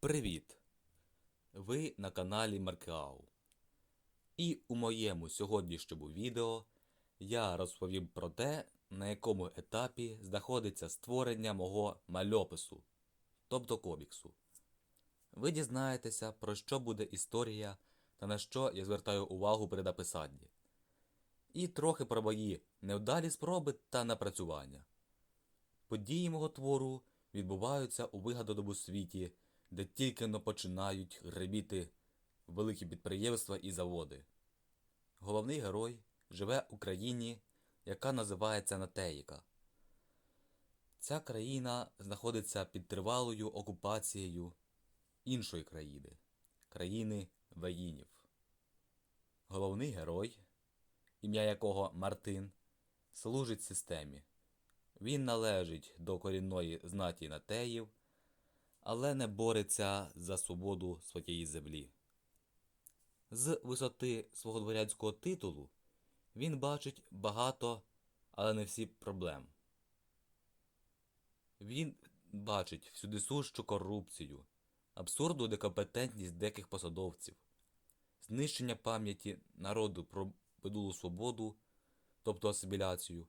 Привіт! Ви на каналі Маркеау. І у моєму сьогоднішньому відео я розповім про те, на якому етапі знаходиться створення мого мальопису, тобто коміксу. Ви дізнаєтеся, про що буде історія та на що я звертаю увагу при написанні. І трохи про мої невдалі спроби та напрацювання. Події мого твору відбуваються у вигаданому світі, де тільки но починають греміти великі підприємства і заводи. Головний герой живе у країні, яка називається Натеїка. Ця країна знаходиться під тривалою окупацією іншої країни країни воїнів. Головний герой, ім'я якого Мартин, служить системі. Він належить до корінної знаті Натеїв, але не бореться за свободу своєї землі. З висоти свого дворянського титулу він бачить багато, але не всі проблем. Він бачить всюди сущу корупцію, абсурдну некомпетентність деяких посадовців, знищення пам'яті народу про минулу свободу, тобто асиміляцію,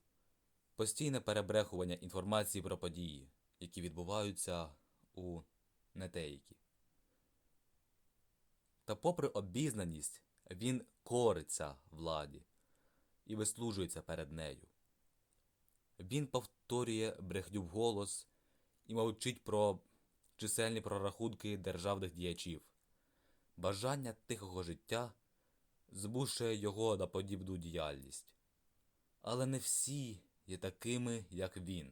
постійне перебрехування інформації про події, які відбуваються у Нетеїкі. Та попри обізнаність, він кориться владі і вислужується перед нею. Він повторює брехню вголос і мовчить про чисельні прорахунки державних діячів. Бажання тихого життя змушує його на подібну діяльність. Але не всі є такими, як він.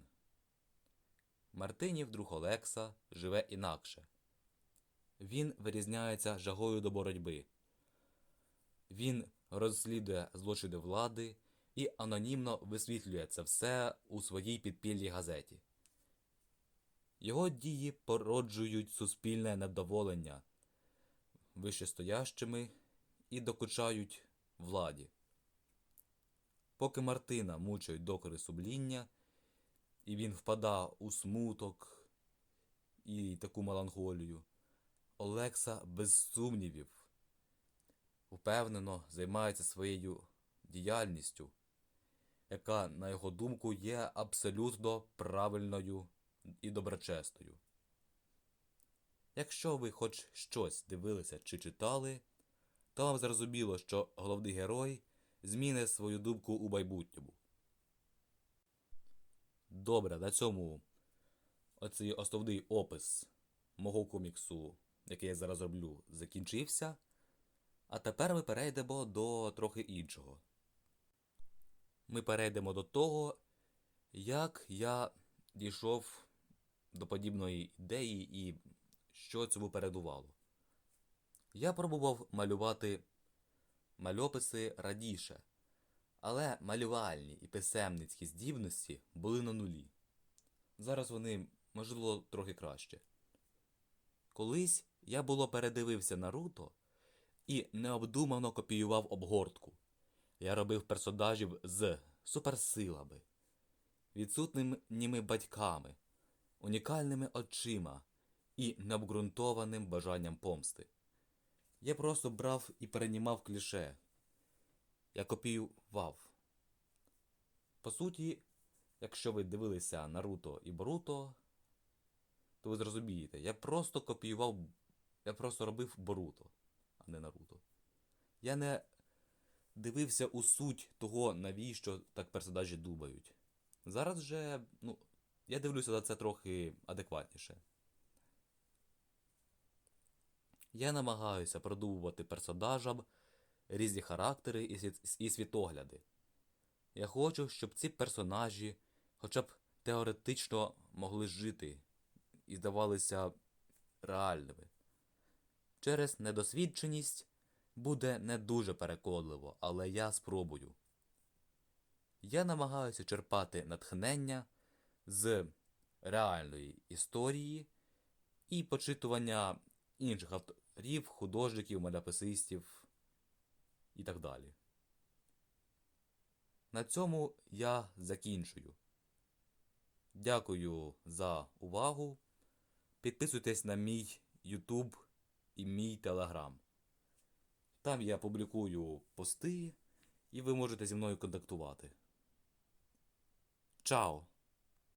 Мартинів друг Олекса живе інакше. Він вирізняється жагою до боротьби. Він розслідує злочини влади і анонімно висвітлює це все у своїй підпільній газеті. Його дії породжують суспільне недоволення вищестоящими і докучають владі. Поки Мартина мучають докори сумління, і він впада у смуток і таку меланхолію, Олекса без сумнівів впевнено займається своєю діяльністю, яка, на його думку, є абсолютно правильною і доброчесною. Якщо ви хоч щось дивилися чи читали, то вам зрозуміло, що головний герой змінить свою думку у майбутньому. Добре, на цьому оцей основний опис мого коміксу, який я зараз роблю, закінчився. А тепер ми перейдемо до трохи іншого. Ми перейдемо до того, як я дійшов до подібної ідеї і що цьому передувало. Я пробував малювати мальописи радіше, але малювальні і писемницькі здібності були на нулі. Зараз вони, можливо, трохи краще. Колись я було передивився Наруто і необдумано копіював обгортку. Я робив персонажів з суперсилами, відсутніми батьками, унікальними очима і необґрунтованим бажанням помсти. Я просто брав і перенімав кліше. Я копіював. По суті, якщо ви дивилися Наруто і Боруто, то ви зрозумієте, я просто копіював, я просто робив Боруто, а не Наруто. Я не дивився у суть того, навіщо так персонажі думають. Зараз же, ну, я дивлюся на це трохи адекватніше. Я намагаюся продумувати персонажам різні характери і, світ- і світогляди. Я хочу, щоб ці персонажі хоча б теоретично могли жити і здавалися реальними. Через недосвідченість буде не дуже переконливо, але я спробую. Я намагаюся черпати натхнення з реальної історії і почитування інших авторів, художників, маляписистів і так далі. На цьому я закінчую. Дякую за увагу. Підписуйтесь на мій YouTube і мій Telegram. Там я публікую пости, і ви можете зі мною контактувати. Чао!